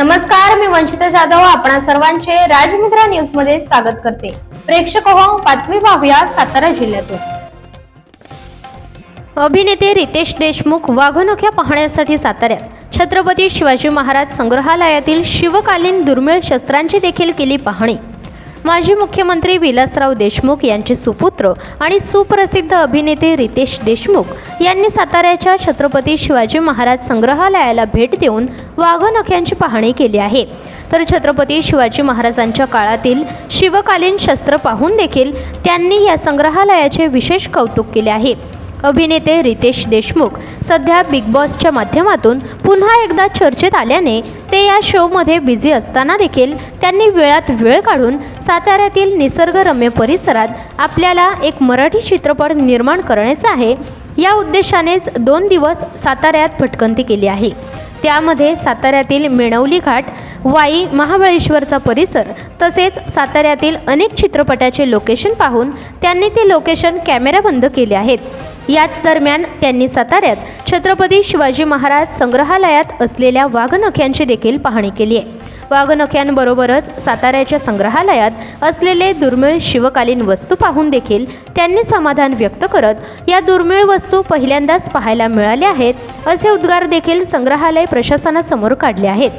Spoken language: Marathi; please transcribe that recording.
नमस्कार मी वंचिता जाधव आपणा सर्वांचे राजमित्रा न्यूजमध्ये स्वागत करते. प्रेक्षक हो बातमी पाहूया सातारा जिल्ह्यातून. अभिनेते रितेश देशमुख वाघनोख्या पाहण्यासाठी साताऱ्यात. छत्रपती शिवाजी महाराज संग्रहालयातील शिवकालीन दुर्मिळ शस्त्रांची देखील केली पाहणी. माजी मुख्यमंत्री विलासराव देशमुख यांचे सुपुत्र आणि सुप्रसिद्ध अभिनेते रितेश देशमुख यांनी साताऱ्याच्या छत्रपती शिवाजी महाराज संग्रहालयाला भेट देऊन वाघनख्यांची पाहणी केली आहे. तर छत्रपती शिवाजी महाराजांच्या काळातील शिवकालीन शस्त्र पाहून देखील त्यांनी या संग्रहालयाचे विशेष कौतुक केले आहे. अभिनेते रितेश देशमुख सध्या बिग बॉसच्या माध्यमातून पुन्हा एकदा चर्चेत आल्याने ते या शोमध्ये बिझी असताना देखील त्यांनी वेळात वेळ काढून साताऱ्यातील निसर्गरम्य परिसरात आपल्याला एक मराठी चित्रपट निर्माण करायचा आहे. या उद्देशानेच दोन दिवस साताऱ्यात भटकंती केली आहे. त्यामध्ये साताऱ्यातील मेणवली घाट वाई महाबळेश्वरचा परिसर तसेच साताऱ्यातील अनेक चित्रपटाचे लोकेशन पाहून त्यांनी ते लोकेशन कॅमेराबंद केले आहेत. याच दरम्यान त्यांनी साताऱ्यात छत्रपती शिवाजी महाराज संग्रहालयात असलेल्या वाघनख्यांची देखील पाहणी केली आहे. वाघनख्यांबरोबरच साताऱ्याच्या संग्रहालयात असलेले दुर्मिळ शिवकालीन वस्तू पाहून देखील त्यांनी समाधान व्यक्त करत या दुर्मिळ वस्तू पहिल्यांदाच पाहायला मिळाल्या आहेत असे उद्गार देखील संग्रहालय प्रशासनासमोर काढले आहेत.